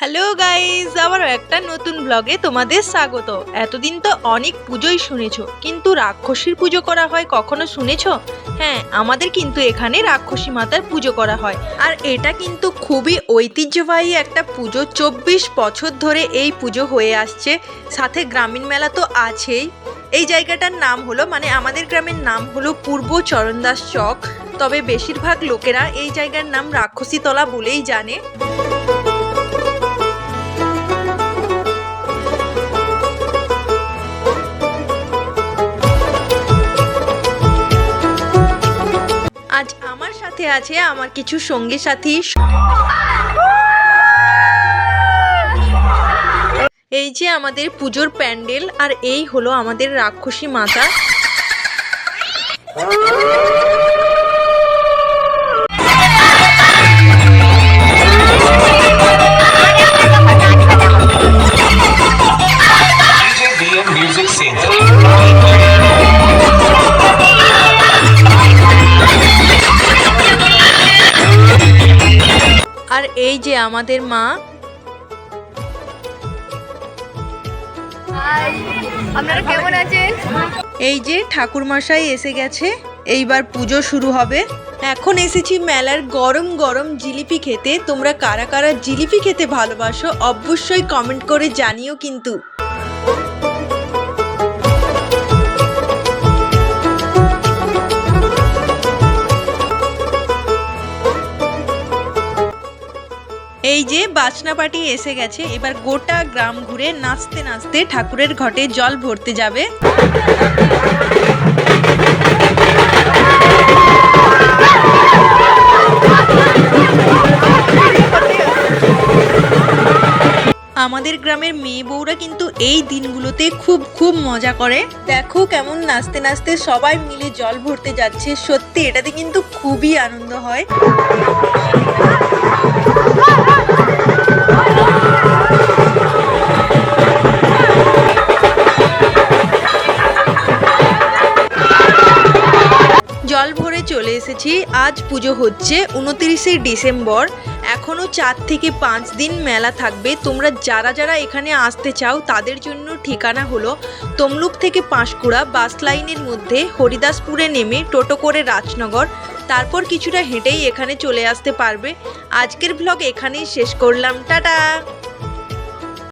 Hello guys আবার একটা নতুন ব্লগে তোমাদের স্বাগত। এতদিন তো অনেক পুজোই শুনেছো, কিন্তু রাক্ষসীর পুজো করা হয় কখনো শুনেছো? হ্যাঁ আমাদের কিন্তু এখানে রাক্ষসী মাতার পুজো করা হয়। আর এটা কিন্তু খুবই ঐতিহ্যবাহী একটা পুজো। চব্বিশ বছর ধরে এই পুজো হয়ে আসছে। সাথে গ্রামীণ মেলা তো আছেই। এই জায়গাটার নাম হলো মানে আমাদের গ্রামের নাম হলো পূর্ব চরণদাস চক। তবে বেশিরভাগ লোকেরা এই জায়গার নাম রাক্ষসীতলা বলেই জানে। আছে আমার কিছু সঙ্গী সাথী এই যে আমাদের পুজোর প্যান্ডেল আর এই হলো আমাদের রাক্ষসী মাতা। আর এই যে আমাদের মা। আপনারা কেমন আছেন? এই যে ঠাকুর মশাই এসে গেছে এইবার পুজো শুরু হবে। এখন এসেছি মেলার গরম গরম জিলিপি খেতে। তোমরা কারা কারা জিলিপি খেতে ভালোবাসো অবশ্যই কমেন্ট করে জানিও কিন্তু। এই যে বাজনা পার্টি এসে গেছে, এবার গোটা গ্রাম ঘুরে নাচতে নাচতে ঠাকুরের ঘটে জল ভরতে যাবে। আমাদের গ্রামের মেয়ে বউরা কিন্তু এই দিনগুলোতে খুব খুব মজা করে। দেখো কেমন নাচতে নাচতে সবাই মিলে জল ভরতে যাচ্ছে, সত্যি এটাতে কিন্তু খুবই আনন্দ হয়। চলে এসেছি। আজ পুজো হচ্ছে উনতিরিশে ডিসেম্বর। এখনও চার থেকে পাঁচ দিন মেলা থাকবে। তোমরা যারা যারা এখানে আসতে চাও, তাদের জন্য ঠিকানা হলো তমলুক থেকে পাঁশকুড়া বাস লাইনের মধ্যে হরিদাসপুরে নেমে টোটো করে রাজনগর। তারপর কিছুটা হেঁটেই এখানে চলে আসতে পারবে। আজকের ব্লগ এখানেই শেষ করলাম। টাটা!